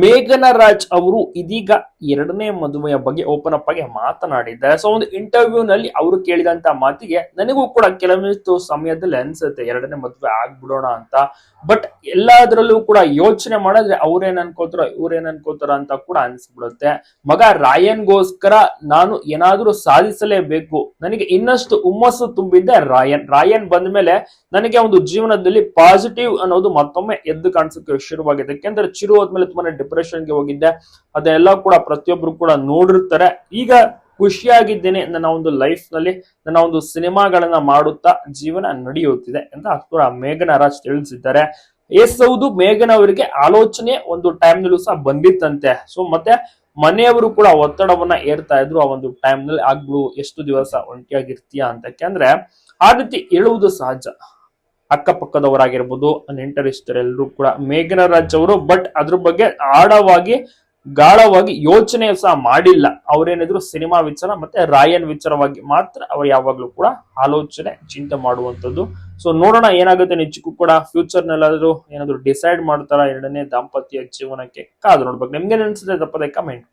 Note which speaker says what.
Speaker 1: ಮೇಘನ ರಾಜ್ ಅವರು ಇದೀಗ ಎರಡನೇ ಮದುವೆಯ ಬಗ್ಗೆ ಓಪನ್ ಅಪ್ ಆಗಿ ಮಾತನಾಡಿದ್ದಾರೆ. ಸೊ ಒಂದು ಇಂಟರ್ವ್ಯೂ ನಲ್ಲಿ ಅವರು ಕೇಳಿದಂತ ಮಾತಿಗೆ ನನಗೂ ಕೂಡ ಕೆಲವೊಂದಿಷ್ಟು ಸಮಯದಲ್ಲಿ ಅನ್ಸುತ್ತೆ ಎರಡನೇ ಮದುವೆ ಆಗ್ಬಿಡೋಣ ಅಂತ. ಬಟ್ ಎಲ್ಲದರಲ್ಲೂ ಕೂಡ ಯೋಚನೆ ಮಾಡಿದ್ರೆ ಅವ್ರೇನ್ ಅನ್ಕೋತಾರ ಇವ್ರೇನ್ ಅನ್ಕೋತಾರ ಅಂತ ಕೂಡ ಅನ್ಸ್ಬಿಡುತ್ತೆ. ಮಗ ರಾಯನ್ಗೋಸ್ಕರ ನಾನು ಏನಾದ್ರೂ ಸಾಧಿಸಲೇಬೇಕು. ನನಗೆ ಇನ್ನಷ್ಟು ಹುಮ್ಮಸ್ಸು ತುಂಬಿದ್ದೆ ರಾಯನ್. ರಾಯನ್ ಬಂದ ಮೇಲೆ ನನಗೆ ಒಂದು ಜೀವನದಲ್ಲಿ ಪಾಸಿಟಿವ್ ಅನ್ನೋದು ಮತ್ತೊಮ್ಮೆ ಎದ್ದು ಕಾಣಿಸೋಕೆ ಶುರುವಾಗಿದೆ. ಯಾಕೆಂದ್ರೆ ಚಿರು ಹೋದ್ಮೇಲೆ ತುಂಬಾನೇ ಡಿಪ್ರೆಷನ್ಗೆ ಹೋಗಿದ್ದೆ. ಅದೆಲ್ಲ ಕೂಡ ಪ್ರತಿಯೊಬ್ರು ಕೂಡ ನೋಡಿರ್ತಾರೆ. ಈಗ ಖುಷಿಯಾಗಿದ್ದೇನೆ ನನ್ನ ಒಂದು ಲೈಫ್ನಲ್ಲಿ, ನನ್ನ ಒಂದು ಸಿನಿಮಾಗಳನ್ನ ಮಾಡುತ್ತಾ ಜೀವನ ನಡೆಯುತ್ತಿದೆ ಅಂತ ಕೂಡ ಮೇಘನ ರಾಜ್ ತಿಳಿಸಿದ್ದಾರೆ. ಎಸ್ ಹೌದು, ಮೇಘನ ಅವರಿಗೆ ಆಲೋಚನೆ ಒಂದು ಟೈಮ್ ನಲ್ಲೂ ಸಹ ಬಂದಿತ್ತಂತೆ. ಸೊ ಮತ್ತೆ ಮನೆಯವರು ಕೂಡ ಒತ್ತಡವನ್ನ ಏರ್ತಾ ಇದ್ರು ಆ ಒಂದು ಟೈಮ್ನಲ್ಲಿ. ಆಗ್ಬಿಡು ಎಷ್ಟು ದಿವಸ ಒಂಟಿಯಾಗಿರ್ತೀಯ ಅಂತ ಯಾಕೆಂದ್ರೆ ಆ ರೀತಿ ಹೇಳುವುದು ಸಹಜ. ಅಕ್ಕಪಕ್ಕದವರಾಗಿರ್ಬೋದು ನೆಂಟರಿಷ್ಟರೆಲ್ಲರೂ ಕೂಡ ಮೇಘನ ರಾಜ್ ಅವರು ಬಟ್ ಅದ್ರ ಬಗ್ಗೆ ಆಳವಾಗಿ, ಗಾಢವಾಗಿ ಯೋಚನೆ ಸಹ ಮಾಡಿಲ್ಲ. ಅವರೇನಿದ್ರು ಸಿನಿಮಾ ವಿಚಾರ ಮತ್ತೆ ರಾಯನ್ ವಿಚಾರವಾಗಿ ಮಾತ್ರ ಅವ್ರು ಯಾವಾಗ್ಲೂ ಕೂಡ ಆಲೋಚನೆ, ಚಿಂತೆ ಮಾಡುವಂತದ್ದು ಸೊ ನೋಡೋಣ ಏನಾಗುತ್ತೆ ನಿಜಕ್ಕೂ ಕೂಡ. ಫ್ಯೂಚರ್ ನಲ್ಲಾದ್ರೂ ಏನಾದ್ರು ಡಿಸೈಡ್ ಮಾಡ್ತಾರ ಎರಡನೇ ದಾಂಪತ್ಯ ಜೀವನಕ್ಕೆ? ಕಾದು ನೋಡ್ಬೇಕು. ನಿಮ್ಗೆ ಅನ್ಸುತ್ತೆ? ತಪ್ಪದೆ ಕಮೆಂಟ್